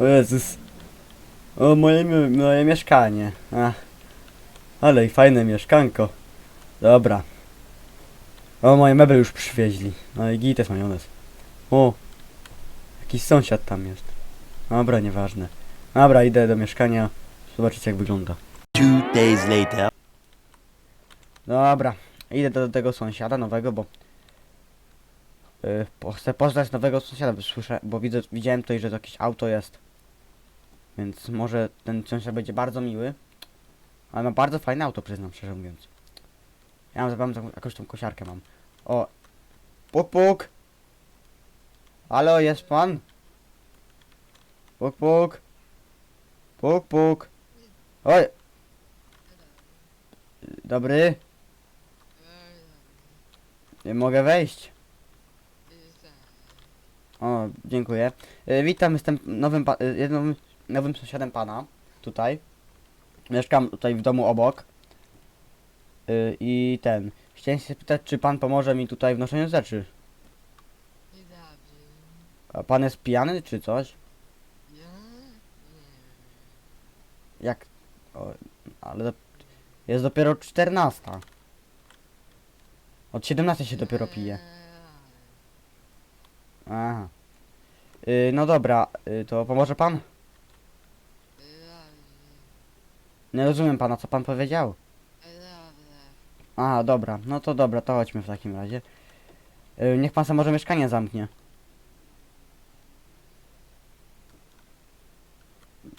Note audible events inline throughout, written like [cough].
O Jezus. O, moje, moje mieszkanie. Ach. Ale i fajne mieszkanko. Dobra. O, moje meble już przywieźli. No i git jest majonez. O. Jakiś sąsiad tam jest. Dobra, nieważne. Dobra, idę do mieszkania. Zobaczyć jak wygląda. Two days later. Dobra, idę do, do tego sąsiada nowego, bo yy, chcę poznać nowego sąsiada, bo słyszę, bo widzę, widziałem tutaj, że to jakieś auto jest. Więc może ten sąsiad będzie bardzo miły. Ale ma bardzo fajne auto, przyznam szczerze mówiąc. Ja mam, taką- jakąś tą kosiarkę mam. O! Puk puk! Halo, jest pan? Puk puk! Puk puk! Oj! Dobry? Nie mogę wejść. O, dziękuję. E, witam, jestem nowym, e, jednym, nowym sąsiadem pana. Tutaj. Mieszkam tutaj w domu obok. E, I ten. Chciałem się spytać, czy pan pomoże mi tutaj w noszeniu rzeczy. A pan jest pijany, czy coś? Jak? O, ale jest dopiero 14. Od 17 się dopiero pije. Aha. Y, no dobra, y, to pomoże pan? Nie rozumiem pana, co pan powiedział. A, dobra, no to dobra, to chodźmy w takim razie. Y, niech pan sobie może mieszkanie zamknie.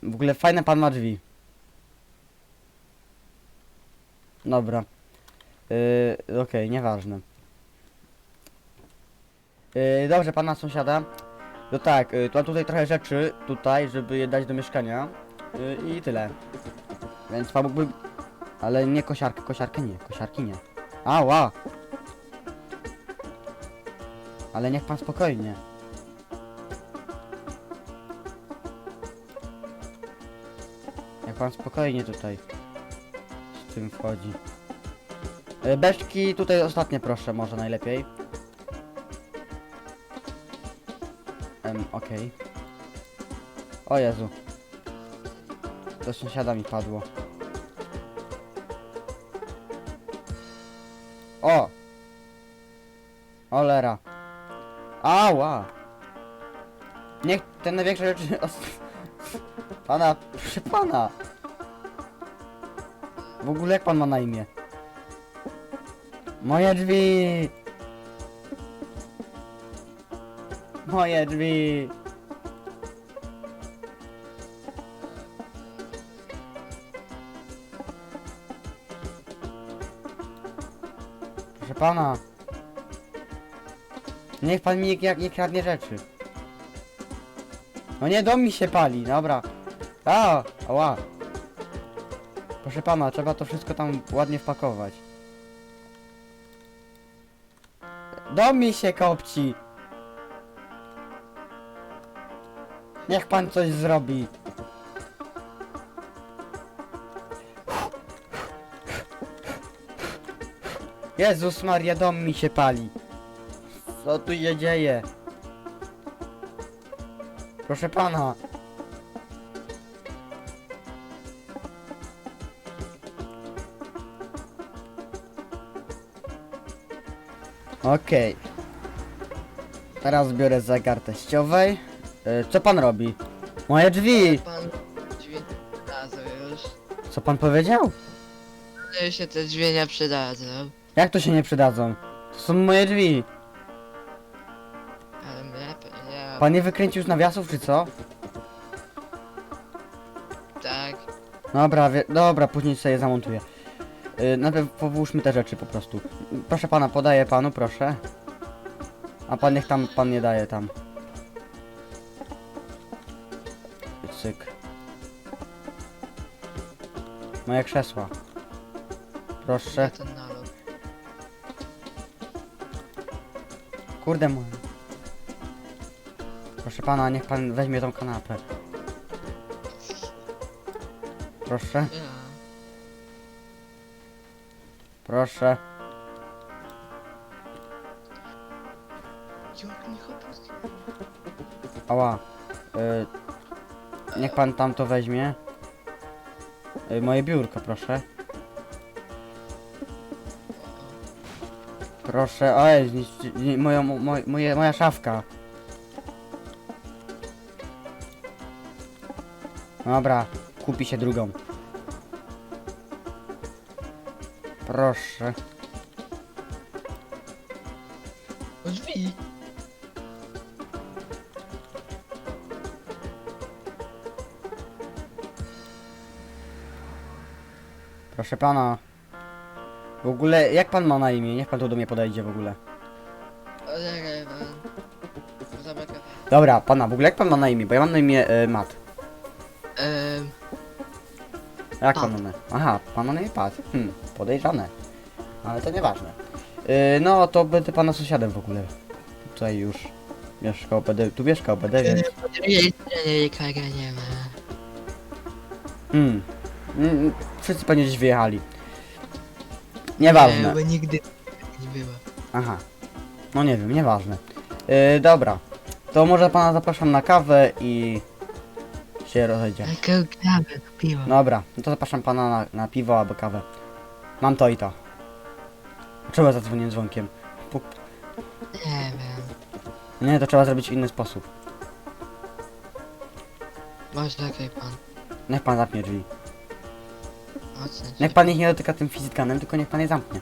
W ogóle fajne pan ma drzwi. Dobra. Yy, Okej, nieważne. Yy, dobrze, pana sąsiada. No tak, yy, to mam tutaj trochę rzeczy, tutaj, żeby je dać do mieszkania. Yy, I tyle. Więc mógłby... Ale nie kosiarkę, kosiarkę nie, kosiarki nie. Ała! Ale niech pan spokojnie. Niech pan spokojnie tutaj z tym wchodzi. E, Beszki tutaj ostatnie proszę, może najlepiej. Em, okej. O Jezu. Do sąsiada mi padło. O! Olera. Ała! Niech te największe rzeczy... [laughs] os- Pana, proszę pana! W ogóle jak pan ma na imię? Moje drzwi! Moje drzwi! Proszę pana. Niech pan mi nie, nie, nie kradnie rzeczy. No nie, dom mi się pali, dobra. A, ała. Proszę pana, trzeba to wszystko tam ładnie wpakować. Dom mi się kopci. Niech pan coś zrobi. Jezus Maria, dom mi się pali. Co tu się dzieje? Proszę pana. Okej. Teraz biorę zegar teściowej. E, co pan robi? Moje drzwi! Pan drzwi nie przydadzą już. Co pan powiedział? No się te drzwi nie przydadzą. Jak to się nie przydadzą? To są moje drzwi. Ale mnie nie. Pan nie wykręcił z nawiasów, czy co? Tak. Dobra, wie, dobra, później sobie je zamontuję. Yy, najpierw powłóżmy te rzeczy po prostu. Proszę pana, podaję panu, proszę. A pan niech tam, pan nie daje tam. Cyk. Moje krzesła. Proszę. Nalot. Kurde moje. Proszę pana, niech pan weźmie tą kanapę. Proszę, proszę. Jak? Ała. Y, Niech pan tam to weźmie. Y, Moje biurko, proszę. Proszę, oj, zniszczy, nie, moja, mo, moje, moja szafka. Dobra, kupi się drugą. Proszę. Drzwi. Proszę pana. W ogóle, jak pan ma na imię? Niech pan tu do mnie podejdzie w ogóle. Pan. Dobra, pana, w ogóle jak pan ma na imię? Bo ja mam na imię y, Mat. Ehm, Jak Pat. pan ma na Aha, pan ma na imię Pat. Hmm, podejrzane. Ale to nieważne. Y, no, to będę pana sąsiadem w ogóle. Tutaj już mieszkał, będę, tu mieszkał, będę, więc... po drugiej stronie nikogo nie ma. Hmm. Mm, wszyscy pewnie gdzieś wyjechali. Nieważne. Nie, bo nigdy nie było. Aha. No nie wiem, nieważne. Yy, dobra. To może pana zapraszam na kawę i się rozejdzie. Jaką kawę kupiłam? Dobra, no to zapraszam pana na, na piwo albo kawę. Mam to i to. Czemu ja zadzwoniłem dzwonkiem? Puk. Nie wiem. Nie, to trzeba zrobić w inny sposób. Może czekaj pan. Niech pan zamknie drzwi. Niech pan ich nie dotyka tym fizikanem, tylko niech pan je zamknie.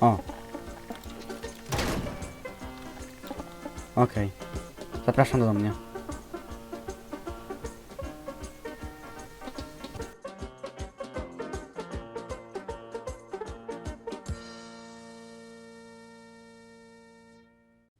O. Okej. Zapraszam do mnie.